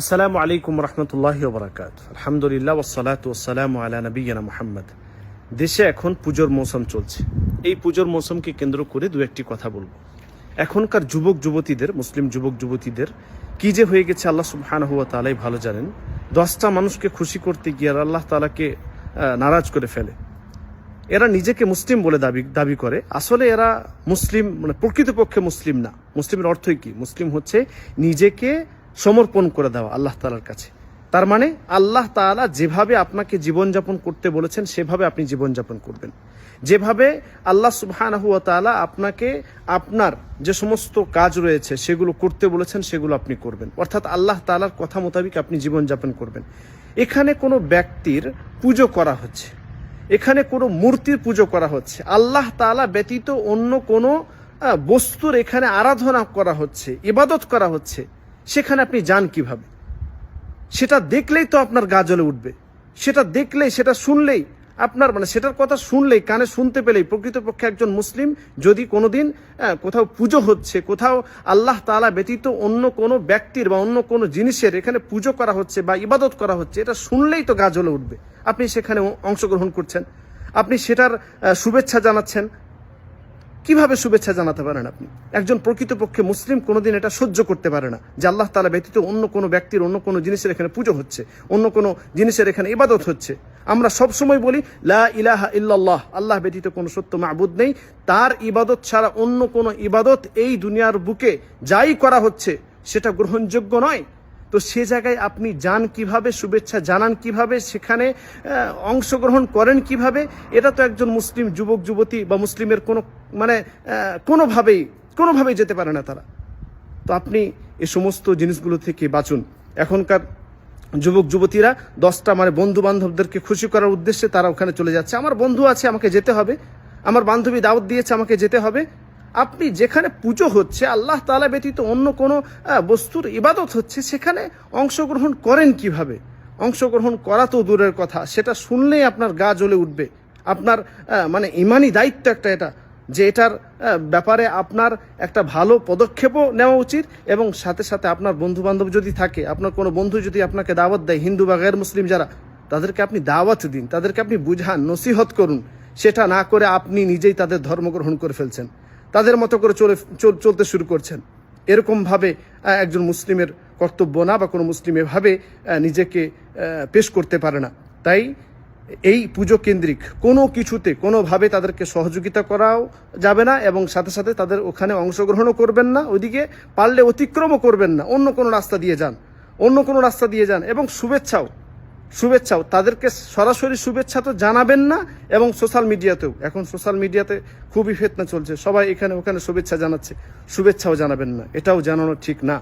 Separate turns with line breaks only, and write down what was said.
আসসালামু আলাইকুম রহমতুল্লাহ বরাকাত আলহামদুলিল্লাহ ওসালাত ওসালাম আলা নবীনা মোহাম্মদ দেশে এখন পুজোর মৌসুম চলছে। এই পুজোর মৌসুমকে কেন্দ্র করে দু একটি কথা বলব। এখনকার যুবক যুবতীদের, মুসলিম যুবক যুবতীদের, কি যে হয়ে গেছে আল্লাহ সুবহানাহু ওয়া তাআলাই ভালো জানেন। দশটা মানুষকে খুশি করতে গিয়ে আর আল্লাহ তালাকে নারাজ করে ফেলে। এরা নিজেকে মুসলিম বলে দাবি দাবি করে। আসলে এরা মুসলিম মানে প্রকৃতপক্ষে মুসলিম না। মুসলিমের অর্থই কি? মুসলিম হচ্ছে নিজেকে সমর্পণ করে দেওয়া আল্লাহ তালার কাছে। তার মানে আল্লাহ তাআলা যেভাবে আপনাকে জীবনযাপন করতে বলেছেন, সেভাবে আপনি জীবনযাপন করবেন। যেভাবে আল্লাহ সুবহানাহু ওয়া আপনাকে আপনার যে সমস্ত কাজ রয়েছে, সেগুলো করতে বলেছেন, সেগুলো আপনি করবেন। অর্থাৎ আল্লাহ তাআলার কথা মোতাবিক আপনি জীবনযাপন করবেন। এখানে কোনো ব্যক্তির পুজো করা হচ্ছে, এখানে কোনো মূর্তির পুজো করা হচ্ছে, আল্লাহ তাআলা ব্যতীত অন্য কোনো বস্তুর এখানে আরাধনা করা হচ্ছে, ইবাদত করা হচ্ছে সেখানে আপনি যান কীভাবে? সেটা দেখলেই তো আপনার গা জ্বলে উঠবে। সেটা দেখলেই সেটা শুনলেই আপনার মানে সেটার কথা শুনলেই কানে শুনতে পেলেই প্রকৃতপক্ষে একজন মুসলিম যদি কোনোদিন আহ, কোথাও পুজো হচ্ছে কোথাও আল্লাহ তালা ব্যতীত অন্য কোনো ব্যক্তির বা অন্য কোনো জিনিসের এখানে পুজো করা হচ্ছে বা ইবাদত করা হচ্ছে এটা শুনলেই তো গা জ্বলে উঠবে। আপনি সেখানে অংশগ্রহণ করছেন। আপনি সেটার শুভেচ্ছা জানাচ্ছেন। কীভাবে শুভেচ্ছা জানাতে পারেন আপনি? একজন প্রকৃতপক্ষে মুসলিম কোনোদিন এটা সহ্য করতে পারে না যে আল্লাহ তালা ব্যতীত অন্য কোনো ব্যক্তির অন্য কোনো জিনিসের এখানে পুজো হচ্ছে, অন্য কোনো জিনিসের এখানে ইবাদত হচ্ছে। আমরা সব সময় বলি, লা ইলাহা ইল্লাল্লাহ, আল্লাহ ব্যতীত কোনো সত্য মাবুদ নেই। তার ইবাদত ছাড়া অন্য কোনো ইবাদত এই দুনিয়ার বুকে যাই করা হচ্ছে, সেটা গ্রহণযোগ্য নয়। তো সে জায়গায় আপনি যান কীভাবে, শুভেচ্ছা জানান কীভাবে, সেখানে অংশগ্রহণ করেন কীভাবে, এটা তো একজন মুসলিম যুবক, যুবতী বা মুসলিমের কোনো মানে কোনোভাবেই কোনোভাবেই যেতে পারে না তারা। তো আপনি এ সমস্ত জিনিসগুলো থেকে বাঁচুন। এখনকার যুবক, যুবতীরা দশটা মানে বন্ধু বান্ধবদেরকে খুশি করার উদ্দেশ্যে তারা ওখানে চলে যাচ্ছে। আমার বন্ধু আছে, আমাকে যেতে হবে। আমার বান্ধবী দাওয়াত দিয়েছে, আমাকে যেতে হবে। আপনি যেখানে পুজো হচ্ছে, আল্লাহ তালা ব্যতীত অন্য কোনো বস্তুর ইবাদত হচ্ছে, সেখানে অংশগ্রহণ করেন কীভাবে? অংশগ্রহণ করা তো দূরের কথা, সেটা শুনলেই আপনার গা জ্বলে উঠবে। আপনার মানে ইমানি দায়িত্ব একটা এটা, যে এটার ব্যাপারে আপনার একটা ভালো পদক্ষেপও নেওয়া উচিত এবং সাথে সাথে আপনার বন্ধু বান্ধব যদি থাকে, আপনার কোনো বন্ধু যদি আপনাকে দাওয়াত দেয়, হিন্দু বা গैर মুসলিম যারা, তাদেরকে আপনি দাওয়াত দিন, তাদেরকে আপনি বুঝান, নসিহত করুন। সেটা না করে আপনি নিজেই তাদের ধর্ম গ্রহণ করে ফেলছেন। তাদের মতো করে চলে, চল- চলতে শুরু করছেন। এরকমভাবে একজন মুসলিমের কর্তব্য না বা কোনো মুসলিম এভাবে নিজেকে পেশ করতে পারে না। তাই এই পুজো কেন্দ্রিক কোনো কিছুতে কোনোভাবে তাদেরকে সহযোগিতা করাও যাবে না এবং সাথে সাথে তাদের ওখানে অংশগ্রহণও করবেন না। ওইদিকে পারলে অতিক্রমও করবেন না। অন্য কোনো রাস্তা দিয়ে যান। অন্য কোনো রাস্তা দিয়ে যান এবং শুভেচ্ছাও। শুভেচ্ছাও তাদেরকে সরাসরি শুভেচ্ছা তো জানাবেন না এবং সোশ্যাল মিডিয়াতেও। এখন সোশ্যাল মিডিয়াতে খুবই ফেতনা চলছে। সবাই এখানে ওখানে শুভেচ্ছা জানাচ্ছে। শুভেচ্ছাও জানাবেন না। এটাও জানানো ঠিক না।